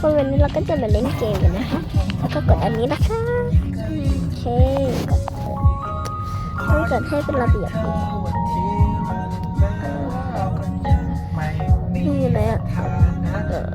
คนวันนี้เราก็จะมาเล่นเกมกันนะคะ แล้วก็กดอันนี้นะคะโอเคกดต้องกดให้เป็นระเบียบนี่อยู่ไหนอะเออ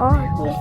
อ๋อนี่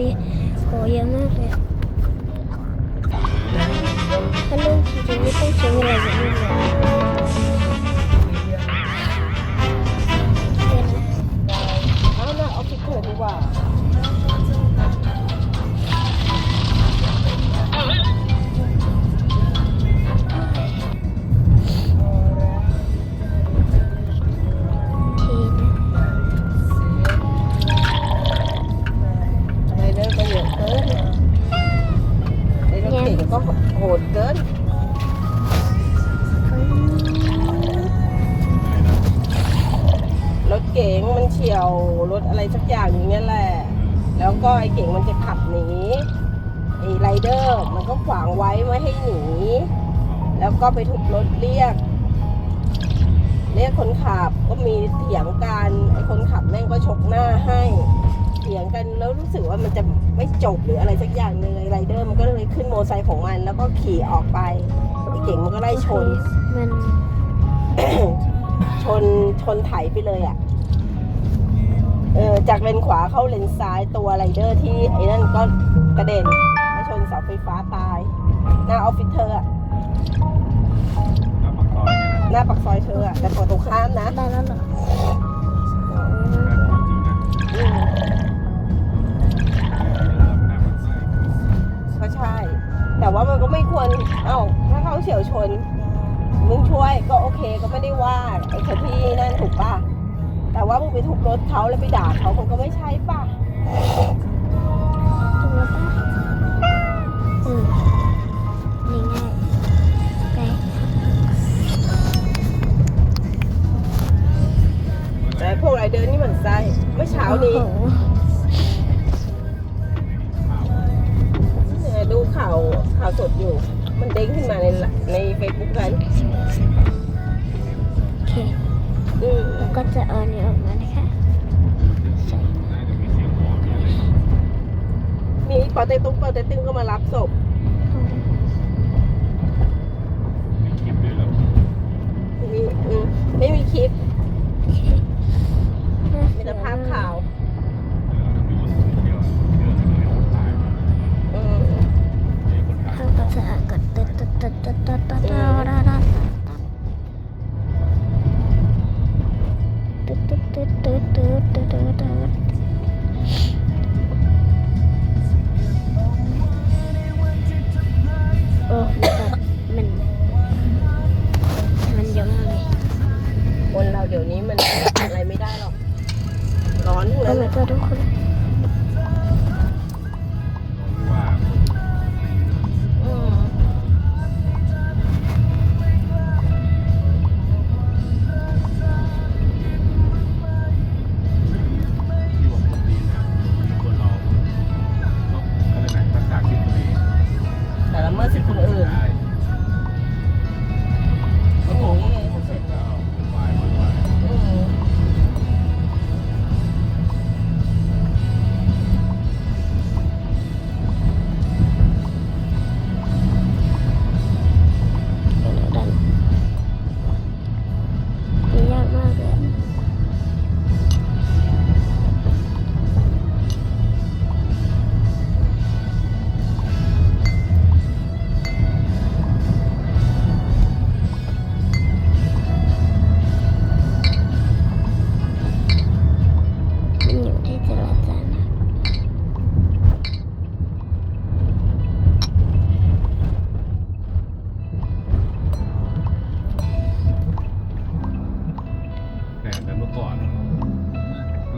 ดีโหเยอะมากเลยถ้าเรื่องจริงๆไม่ต้องใช้เวลาเยอะมากเลยเดี๋ยเอาหน้าเอาไปเกิดดีกว่า เก๋งมันจะขับหนีไอ้ไรเดอร์มันก็ขวางไว้ไม่ให้หนี แล้วก็ไปถูกรถเรียก เรียกคนขับก็มีเถียงกันไอ้คนขับแม่งก็ชกหน้าให้เถียงกันแล้วรู้สึกว่ามันจะไม่จบหรืออะไรสักอย่างหนึ่งไอ้ไรเดอร์มันก็เลยขึ้นโมอไซค์ของมันแล้วก็ขี่ออกไปไอ้เก๋งมันก็ไล่ชนมันชนชนไถไปเลยอะ เออจากเลนขวาเข้าเลนซ้ายตัวไรเดอร์ที่ไอ้นั่นก็กระเด็นแล้วชนเสาไฟฟ้าตาย หน้าออฟฟิศเธออะหน้าปากซอยเธออะแต่ฝั่งตรงข้ามนะได้แล้วเหรออืมก็ใช่ แต่ว่ามันก็ไม่ควร เอ้าถ้าเขาเฉียวชน มึงช่วยก็โอเคก็ไม่ได้ว่าไอ้คนที่นั่นถูกป่ะ แต่ว่ามึงไปทุบรถเขาแล้วไปด่าเขามันก็ไม่ใช่ป่ะถูกแล้วปะอืมนี่ง่ายไปแต่พวกไรเดอร์นี่เหมือนไส้เมื่อเช้านี้ โอ้โหเนี่ยดูข่าวข่าวสดอยู่ มันเด้งขึ้นมาในในเฟซบุ๊กกันโอเค อืมแล้วก็จะเอาอันนี้ออกมานะคะใส่มีปอเต็กตุ้งปอเต็กตึงก็มารับศพเข้าไปมีอืมไม่มีคลิปโอเคมีแต่ภาพข่าวอืมทำความสะอาดก่อนตึ๊ดตึ๊ดตึ๊ดตึ๊ดตึ๊ดตึ๊ดตึ๊ด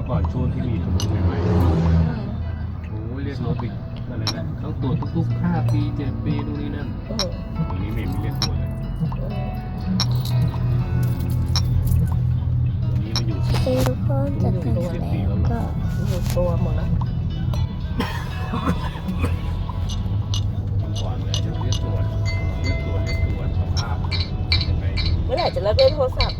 ก่อนช่วงที่มีถนนใหม่ๆโอ้ยเรียกรถอีกอะไรนะต้องตรวจทุกๆห้าปีเจ็ดปีนู่นนี่นั่นอืมตรงนี้ไม่เห็นมีเรียกตรวจเลยอืมตรงนี้มาอยู่เองก็จะถึงแล้วก็อยู่ตัวหมดแล้วก่อนเลยจะเรียกตรวจเรียกตรวจเรียกตรวจสภาพยังไงเมื่อไหร่จะเลิกเล่นโทรศัพท์